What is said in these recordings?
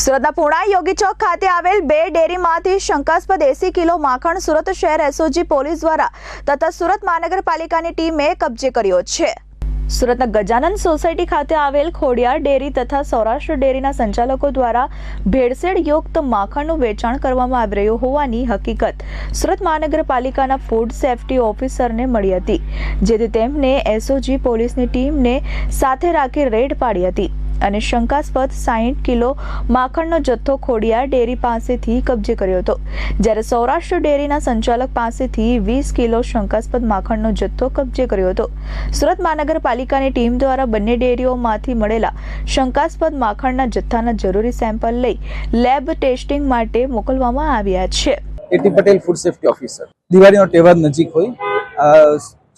સુરતના પુણા યોગી ચોક ખાતે આવેલ બે ડેરીમાંથી શંકાસ્પદ એસી કિલો માખણ સુરત શહેર એસઓજી પોલીસ દ્વારા તથા સુરત મહાનગરપાલિકાની ટીમે કબજે કર્યો છે. સુરતના ગજાનંદ સોસાયટી ખાતે આવેલ ખોડિયાર ડેરી તથા સૌરાષ્ટ્ર ડેરીના સંચાલકો દ્વારા ભેળસેળ યુક્ત માખણનું વેચાણ કરવામાં આવી રહ્યું હોવાની હકીકત સુરત મહાનગરપાલિકાના ફૂડ સેફટી ઓફિસરને મળી હતી, જેથી તેમને એસઓજી પોલીસની ટીમને સાથે રાખી રેડ પાડી હતી. અને શંકાસ્પદ સાહીઠ કિલો માખણનો જથ્થો ખોડિયાર ડેરી પાસેથી કબજે કર્યો હતો. જ્યારે સૌરાષ્ટ્ર ડેરીના સંચાલક પાસેથી વીસ કિલો શંકાસ્પદ માખણનો જથ્થો કબજે કર્યો હતો. સુરત મહાનગરપાલિકાની ટીમ દ્વારા બંને ડેરીઓમાંથી મળેલા શંકાસ્પદ માખણના જથ્થાના જરૂરી સેમ્પલ લઈ લેબ ટેસ્ટિંગ માટે મોકલવામાં આવ્યા છે. AT Patel food safety officer. દિવાળીનો તહેવાર નજીક હોય.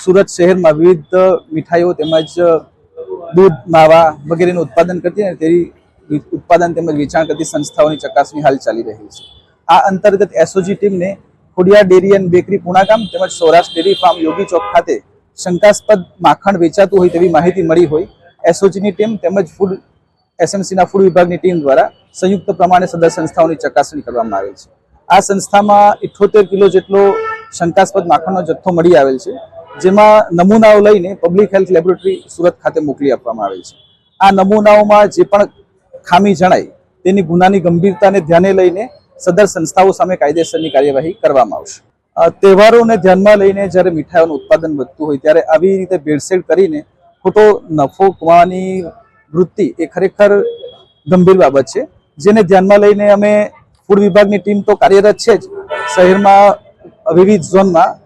સુરત શહેરમાં વિવિધ મીઠાઈઓ તેમજ દૂધ, માવા વગેરેનું ઉત્પાદન કરતી અને તેની ઉત્પાદન તેમજ વેચાણ કરતી સંસ્થાઓની ચકાસણી હાલ ચાલી રહી છે. આ અંતર્ગત એસઓજી ટીમને Khodiyar dairy and bakery Punagam તેમજ સૌરાષ્ટ્ર ડેરી ફાર્મ યોગી ચોક ખાતે શંકાસ્પદ માખણ વેચાતું હોય તેવી માહિતી મળી હોય એસઓજીની ટીમ તેમજ ફૂડ એસએમસીના ફૂડ વિભાગની ટીમ દ્વારા સંયુક્ત પ્રમાણે સદર સંસ્થાઓની ચકાસણી કરવામાં આવેલ છે. આ સંસ્થામાં ઇઠોતેર કિલો જેટલો શંકાસ્પદ માખણનો જથ્થો મળી આવેલ છે. જેમાં નમૂનાઓ લઈને પબ્લિક હેલ્થ લેબોરેટરી સુરત ખાતે મોકલી આપવામાં આવે છે. આ નમૂનાઓમાં જે પણ ખામી જણાય, તેની ગુનાની ગંભીરતાને ધ્યાને લઈને સદર સંસ્થાઓ સામે કાયદેસરની કાર્યવાહી કરવામાં આવશે. તહેવારોને ધ્યાનમાં લઈને જ્યારે મીઠાઈઓનું ઉત્પાદન વધતું હોય, ત્યારે આવી રીતે ભેળસેળ કરીને ખોટો નફો કમાવાની વૃત્તિ એ ખરેખર ગંભીર બાબત છે. જેને ધ્યાનમાં લઈને અમે ફૂડ વિભાગની ટીમ તો કાર્યરત છે જ. શહેરમાં વિવિધ ઝોનમાં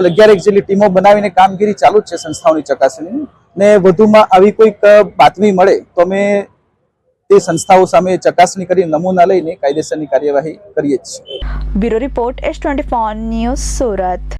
અગિયાર એક જેટલી ટીમો બનાવીને કામગીરી ચાલુ જ છે સંસ્થાઓની ચકાસણીની ને વધુમાં આવી કોઈક બાતમી મળે તો અમે તે સંસ્થાઓ સામે ચકાસણી કરી નમૂના લઈને કાયદેસરની કાર્યવાહી કરીએ છીએ. Bureau report S twenty news Surat.